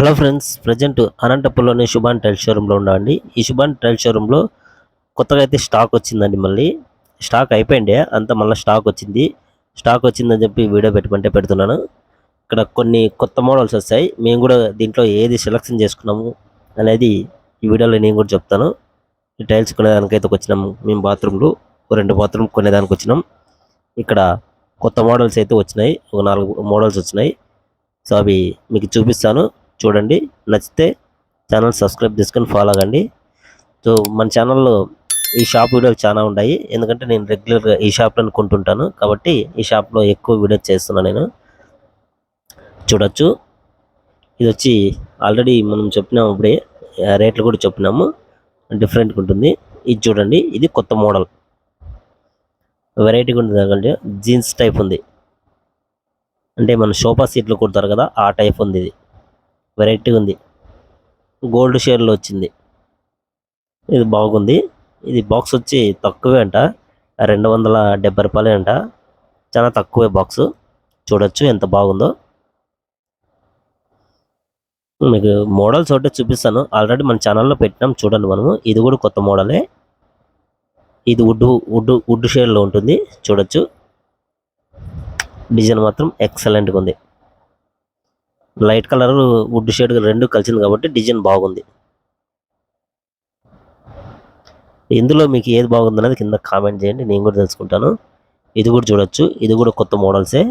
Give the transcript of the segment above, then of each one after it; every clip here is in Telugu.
హలో ఫ్రెండ్స్ ప్రజెంట్ అనంతపురంలోని శుభాన్ టైల్ షోరూంలో ఉన్నామండి. ఈ శుభాన్ టైల్ షోరూంలో కొత్తగా అయితే స్టాక్ వచ్చిందండి మళ్ళీ. స్టాక్ అయిపోయింది అంత మళ్ళీ స్టాక్ వచ్చింది. స్టాక్ వచ్చిందని చెప్పి వీడియో పెట్టుకుంటే పెడుతున్నాను. ఇక్కడ కొన్ని కొత్త మోడల్స్ వస్తాయి. మేము కూడా దీంట్లో ఏది సెలెక్షన్ చేసుకున్నాము అనేది ఈ వీడియోలో నేను కూడా చెప్తాను. ఈ టైల్స్ కొనేదానికైతే వచ్చినాము మేము బాత్రూమ్లు రెండు బాత్రూమ్ కొనేదానికి వచ్చినాం. ఇక్కడ కొత్త మోడల్స్ అయితే వచ్చినాయి ఒక నాలుగు మోడల్స్ వచ్చినాయి. సో అవి మీకు చూపిస్తాను. చూడండి. నచ్చితే ఛానల్ సబ్స్క్రైబ్ చేసుకొని ఫాలో అవ్వండి. సో మన ఛానల్లో ఈ షాప్ వీడియోలు చాలా ఉన్నాయి. ఎందుకంటే నేను రెగ్యులర్గా ఈ షాప్లో కొంటుంటాను. కాబట్టి ఈ షాప్లో ఎక్కువ వీడియోస్ చేస్తున్నాను నేను. చూడొచ్చు. ఇది వచ్చి ఆల్రెడీ మనం చెప్పినాము ఇప్పుడే. రేట్లు కూడా చెప్పినాము. డిఫరెంట్గా ఉంటుంది. ఇది చూడండి. ఇది కొత్త మోడల్. వెరైటీగా ఉంటుంది ఎందుకంటే జీన్స్ టైప్ ఉంది. అంటే మన సోఫా సీట్లు కుడతారు కదా ఆ టైప్ ఉంది ఇది. వెరైటీ ఉంది. గోల్డ్ షేర్లో వచ్చింది. ఇది బాగుంది. ఇది బాక్స్ వచ్చి తక్కువే అంట. రెండు వందల డెబ్బై రూపాయలే అంట. చాలా తక్కువే బాక్స్ చూడొచ్చు ఎంత బాగుందో. మీకు మోడల్స్ ఒకటి చూపిస్తాను. ఆల్రెడీ మన ఛానల్లో పెట్టినాం చూడండి మనము. ఇది కూడా కొత్త మోడలే ఇది వుడ్ వుడ్ వుడ్ షేడ్లో ఉంటుంది. చూడొచ్చు. డిజైన్ మాత్రం ఎక్సలెంట్గా ఉంది. లైట్ కలర్ వుడ్ షేడ్ రెండు కలిసింది కాబట్టి డిజైన్ బాగుంది. ఇందులో మీకు ఏది బాగుంది అనేది కింద కామెంట్ చేయండి నేను కూడా తెలుసుకుంటాను. ఇది కూడా చూడొచ్చు ఇది కూడా కొత్త మోడల్సే.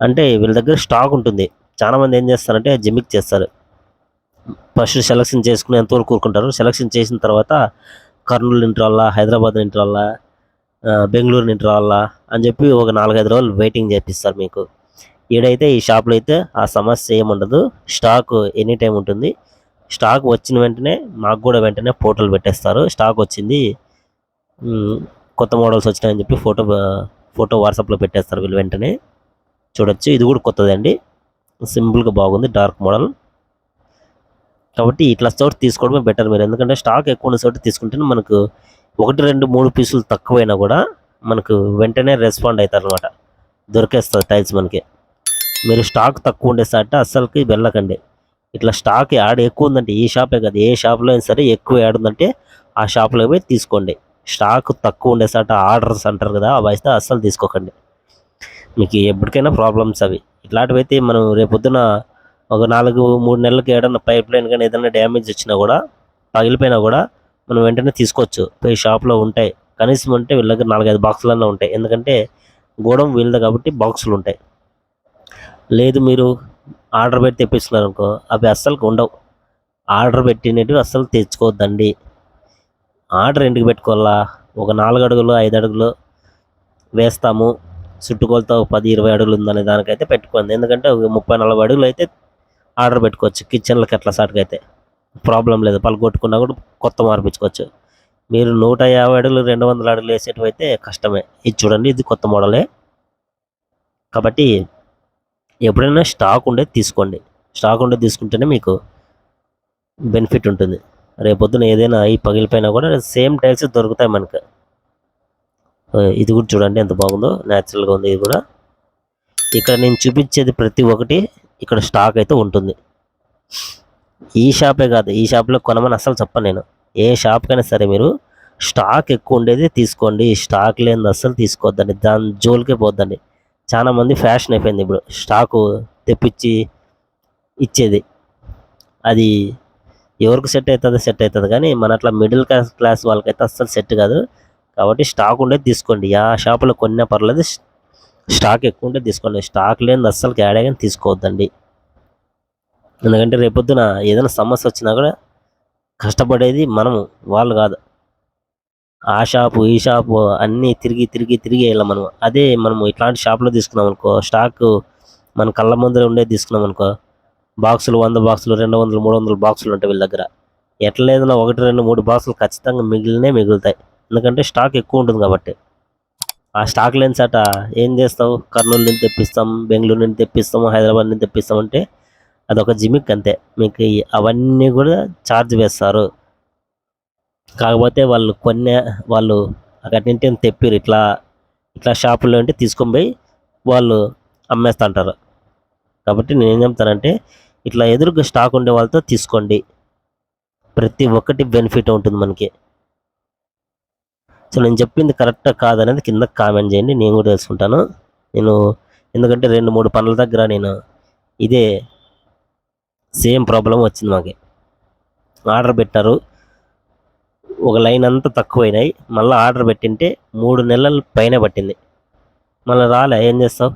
అంటే వీళ్ళ దగ్గర స్టాక్ ఉంటుంది. చాలా మంది ఏం చేస్తారంటే జిమ్మిక్ చేస్తారు. ఫస్ట్ సెలక్షన్ చేసుకుని ఎంతవరకు కూరుకుంటారు సెలక్షన్ చేసిన తర్వాత కర్నూలు నుండి రావాలా హైదరాబాద్ నుండి బెంగళూరు నుండి రావాలా అని చెప్పి ఒక నాలుగైదు రోజులు వెయిటింగ్ చేపిస్తారు మీకు. ఈడైతే ఈ షాప్లో అయితే ఆ సమస్య ఏముండదు. స్టాక్ ఎనీ టైం ఉంటుంది. స్టాక్ వచ్చిన వెంటనే మాకు కూడా వెంటనే ఫోటోలు పెట్టేస్తారు. స్టాక్ వచ్చింది కొత్త మోడల్స్ వచ్చినాయని చెప్పి ఫోటో ఫోటో వాట్సాప్లో పెట్టేస్తారు వీళ్ళు వెంటనే. చూడొచ్చు. ఇది కూడా కొత్తదండి. సింపుల్గా బాగుంది డార్క్ మోడల్ కాబట్టి ఇట్లా చోటు తీసుకోవడమే బెటర్ మీరు. ఎందుకంటే స్టాక్ ఎక్కువ ఉన్న చోట తీసుకుంటేనే మనకు ఒకటి రెండు మూడు పీసులు తక్కువైనా కూడా మనకు వెంటనే రెస్పాండ్ అవుతారు అనమాట దొరికేస్తుంది టైల్స్ మనకి. మీరు స్టాక్ తక్కువ ఉండే సాట అస్సలకి వెళ్ళకండి. ఇట్లా స్టాక్ యాడ్ ఎక్కువ ఉందంటే ఈ షాపే కదా ఏ షాప్లో అయినా సరే ఎక్కువ యాడ్ ఉందంటే ఆ షాప్లో పోయి తీసుకోండి. స్టాక్ తక్కువ ఉండే సాట ఆర్డర్స్ అంటారు కదా అవి అయితే అస్సలు తీసుకోకండి. మీకు ఎప్పటికైనా ప్రాబ్లమ్స్ అవి. ఇట్లాంటివి అయితే మనం రేపొద్దున ఒక నాలుగు మూడు నెలలకి ఏదైనా పైప్ లైన్ కానీ ఏదైనా డ్యామేజ్ వచ్చినా కూడా పగిలిపోయినా కూడా మనం వెంటనే తీసుకోవచ్చు. పోయి షాప్లో ఉంటాయి. కనీసం అంటే వీళ్ళకి నాలుగైదు బాక్సులన్నా ఉంటాయి. ఎందుకంటే గోడం వీళ్ళది కాబట్టి బాక్సులు ఉంటాయి. లేదు మీరు ఆర్డర్ పెట్టి తెప్పిస్తున్నారు అనుకో అవి అస్సలు ఉండవు. ఆర్డర్ పెట్టినట్టు అస్సలు తెచ్చుకోవద్దండి. ఆర్డర్ ఎందుకు పెట్టుకోవాలా? ఒక నాలుగు అడుగులు ఐదు అడుగులు వేస్తాము. చుట్టుకొలతో పది ఇరవై అడుగులు ఉందనే దానికైతే పెట్టుకోండి. ఎందుకంటే ఒక ముప్పై నలభై అడుగులు అయితే ఆర్డర్ పెట్టుకోవచ్చు. కిచెన్లకు ఎట్లా సాటుకైతే ప్రాబ్లం లేదు. పలుకొట్టుకున్నా కూడా కొత్త మార్పించుకోవచ్చు మీరు నూట యాభై అడుగులు రెండు వందల అడుగులు వేసేటివైతే కష్టమే. ఇది చూడండి ఇది కొత్త మోడలే. కాబట్టి ఎప్పుడైనా స్టాక్ ఉండేది తీసుకోండి. స్టాక్ ఉండేది తీసుకుంటేనే మీకు బెనిఫిట్ ఉంటుంది. రేపొద్దున ఏదైనా అయి పగిలిపోయినా కూడా సేమ్ టైల్స్ దొరుకుతాయి మనకు. ఇది కూడా చూడండి ఎంత బాగుందో. న్యాచురల్గా ఉంది ఇది కూడా. ఇక్కడ నేను చూపించేది ప్రతి ఒక్కటి ఇక్కడ స్టాక్ అయితే ఉంటుంది. ఈ షాపే కాదు ఈ షాప్లో కొనమని అసలు చెప్పను నేను. ఏ షాప్కైనా సరే మీరు స్టాక్ ఎక్కువ ఉండేది తీసుకోండి. స్టాక్ లేనిది అస్సలు తీసుకోవద్దండి. దాని జోలికే పోద్దండి. చాలా మంది ఫ్యాషన్ అయిపోయింది. ఇప్పుడు స్టాకు తెప్పించి ఇచ్చేది. అది ఎవరికి సెట్ అవుతుంది సెట్ అవుతుంది. కానీ మన అట్లా మిడిల్ క్లాస్ క్లాస్ వాళ్ళకైతే అస్సలు సెట్ కాదు. కాబట్టి స్టాక్ ఉండేది తీసుకోండి. ఆ షాపులో కొన్నా పర్లేదు స్టాక్ ఎక్కువ ఉంటే తీసుకోండి. స్టాక్ లేనిది అస్సలు యాడే కానీ తీసుకోవద్దండి. ఎందుకంటే రేపొద్దున ఏదైనా సమస్య వచ్చినా కూడా కష్టపడేది మనము వాళ్ళు కాదు. ఆ షాపు ఈ షాపు అన్నీ తిరిగి తిరిగి తిరిగి వెళ్ళాం మనం అదే మనము ఇట్లాంటి షాప్లో తీసుకున్నాం అనుకో స్టాక్ మన కళ్ళ ముందర ఉండేది తీసుకున్నాం అనుకో బాక్సులు వంద బాక్సులు రెండు వందలు మూడు వందలు బాక్సులు ఉంటాయి వీళ్ళ దగ్గర. ఎట్లా లేదన్నా ఒకటి రెండు మూడు బాక్సులు ఖచ్చితంగా మిగిలినే మిగులుతాయి. ఎందుకంటే స్టాక్ ఎక్కువ ఉంటుంది కాబట్టి. ఆ స్టాక్ లేని సాట ఏం చేస్తావు? కర్నూలు నుంచి తెప్పిస్తాం బెంగళూరు నుంచి తెప్పిస్తాము హైదరాబాద్ నుంచి తెప్పిస్తాం అంటే అదొక జిమిక్ అంతే. మీకు అవన్నీ కూడా ఛార్జ్ వేస్తారు. కాకపోతే వాళ్ళు కొన్ని వాళ్ళు అక్కడి నుంచి తెప్పిరు. ఇట్లా ఇట్లా షాపుల్లో ఉంటే తీసుకొని పోయి వాళ్ళు అమ్మేస్తుంటారు. కాబట్టి నేను ఏం చెప్తానంటే ఇట్లా ఎదురుగా స్టాక్ ఉండే వాళ్ళతో తీసుకోండి. ప్రతి ఒక్కటి బెనిఫిట్ ఉంటుంది మనకి. సో నేను చెప్పింది కరెక్టా కాదనేది కింద కామెంట్ చేయండి. నేను కూడా తెలుసుకుంటాను. నేను ఎందుకంటే రెండు మూడు పనుల దగ్గర నేను ఇదే సేమ్ ప్రాబ్లం వచ్చింది మాకు. ఆర్డర్ పెట్టారు. ఒక లైన్ అంతా తక్కువైనాయి. మళ్ళీ ఆర్డర్ పెట్టింటే మూడు నెలల పైన పట్టింది. మళ్ళీ రాలే ఏం చేస్తావు?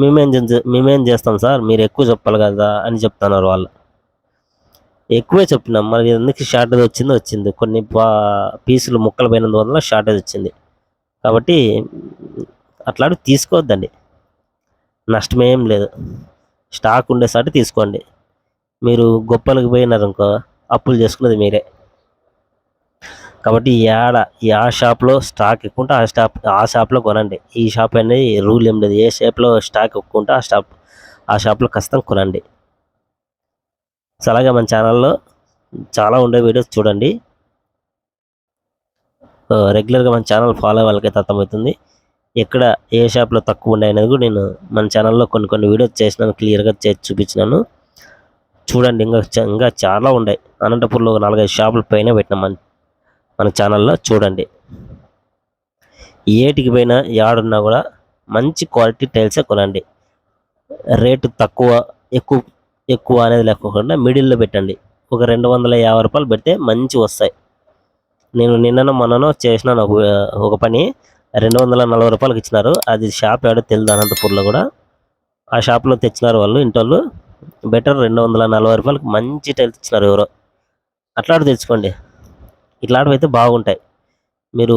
మేమేం చే- మేమేం చేస్తాం సార్? మీరు ఎక్కువ చెప్పాలి కదా అని చెప్తున్నారు వాళ్ళు. ఎక్కువే చెప్పినాం. మరి ఎందుకు షార్టేజ్ వచ్చిందో వచ్చింది. కొన్ని పా- పీసులు ముక్కలు పోయినందువల్ల షార్టేజ్ వచ్చింది. కాబట్టి అట్లాంటి తీసుకోవద్దండి. నష్టమేం లేదు. స్టాక్ ఉండేసాటి తీసుకోండి. మీరు గొప్పలకు పోయినారనుకో అప్పులు చేసుకున్నది మీరే. కాబట్టి యాడ ఆ షాప్లో స్టాక్ ఎక్కువ ఉంటే ఆ షాప్ ఆ షాప్లో కొనండి. ఈ షాప్ అనేది రూల్ ఏం లేదు. ఏ షాప్లో స్టాక్ ఎక్కువ ఉంటే ఆ షాప్ ఆ షాప్లో ఖచ్చితంగా కొనండి. సో అలాగే మన ఛానల్లో చాలా ఉండే వీడియోస్ చూడండి. రెగ్యులర్గా మన ఛానల్ ఫాలో వాళ్ళకైతే అర్థమవుతుంది. ఎక్కడ ఏ షాప్లో తక్కువ ఉన్నాయి అనేది కూడా నేను మన ఛానల్లో కొన్ని కొన్ని వీడియోస్ చేసినాను క్లియర్గా చేసి చూపించినాను. చూడండి ఇంకా ఇంకా చాలా ఉన్నాయి అనంతపూర్లో నాలుగైదు షాపుల పైన పెట్టినాం. మన ఛానల్లో చూడండి. ఏటికి పోయినా యాడున్నా కూడా మంచి క్వాలిటీ టైల్సే కొనండి. రేటు తక్కువ ఎక్కువ ఎక్కువ అనేది లేకోకుండా మిడిల్లో పెట్టండి. ఒక రెండు వందల యాభై రూపాయలు పెడితే మంచి వస్తాయి. నేను నిన్ననో మొన్ననో చేసినాను ఒక ఒక పని రెండు వందల నలభై రూపాయలకి ఇచ్చినారు. అది షాప్ ఏడో తెలియదు అనంతపూర్లో కూడా. ఆ షాప్లో తెచ్చినారు వాళ్ళు ఇంటోళ్ళు. బెటర్ రెండు వందల నలభై రూపాయలకి మంచి టైల్స్ ఇచ్చినారు ఎవరో. అట్లాంటి తెచ్చుకోండి. ఇట్లాంటివి అయితే బాగుంటాయి. మీరు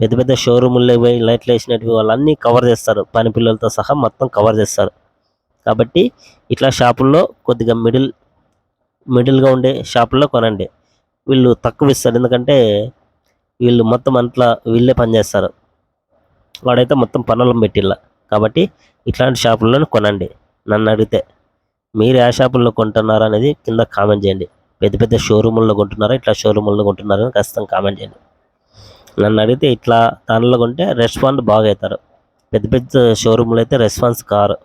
పెద్ద పెద్ద షోరూముల్లో పోయి లైట్లు వేసినట్టు వాళ్ళన్నీ కవర్ చేస్తారు. పని పిల్లలతో సహా మొత్తం కవర్ చేస్తారు. కాబట్టి ఇట్లా షాపుల్లో కొద్దిగా మిడిల్ మిడిల్గా ఉండే షాపుల్లో కొనండి. వీళ్ళు తక్కువ ఇస్తారు. ఎందుకంటే వీళ్ళు మొత్తం అంట్లా వీళ్ళే పనిచేస్తారు వాడైతే మొత్తం పనులు పెట్టిల్ల. కాబట్టి ఇట్లాంటి షాపుల్లోనే కొనండి. నన్ను అడిగితే మీరు ఏ షాపుల్లో కొంటున్నారు అనేది కింద కామెంట్ చేయండి. పెద్ద పెద్ద షోరూముల్లో కొంటున్నారా? ఇట్లా షోరూముల్లో కొంటున్నారని ఖచ్చితంగా కామెంట్ చేయండి. నన్ను అడిగితే ఇట్లా దానిలో కొంటే రెస్పాండ్ బాగా అవుతారు పెద్ద పెద్ద షోరూములు అయితే రెస్పాన్స్ కారు.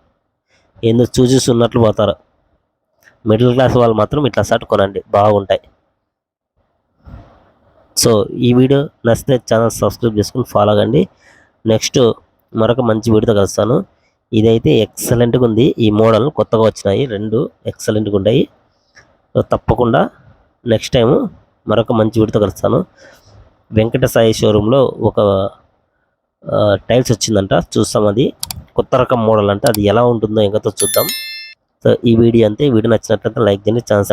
ఎందుకు చూసి ఉన్నట్లు పోతారు. మిడిల్ క్లాస్ వాళ్ళు మాత్రం ఇట్లా షర్ట్ కొనండి బాగుంటాయి. సో ఈ వీడియో నచ్చితే ఛానల్ సబ్స్క్రైబ్ చేసుకుని ఫాలో అవ్వండి నెక్స్ట్ మరొక మంచి వీడియోతో కలుస్తాను. ఇదైతే ఎక్సలెంట్గా ఉంది. ఈ మోడల్ కొత్తగా వచ్చినాయి. రెండు ఎక్సలెంట్గా ఉన్నాయి. తప్పకుండా నెక్స్ట్ టైం మరొక మంచి వీడితో కలుస్తాను. వెంకట సాయి షోరూంలో ఒక టైల్స్ వచ్చిందంట. చూస్తాం అది. కొత్త రకం మోడల్ అంటే. అది ఎలా ఉంటుందో ఇంకతో చూద్దాం. సో ఈ వీడియో అంతే. వీడియో నచ్చినట్లయితే లైక్ చేయండి. ఛాన్స్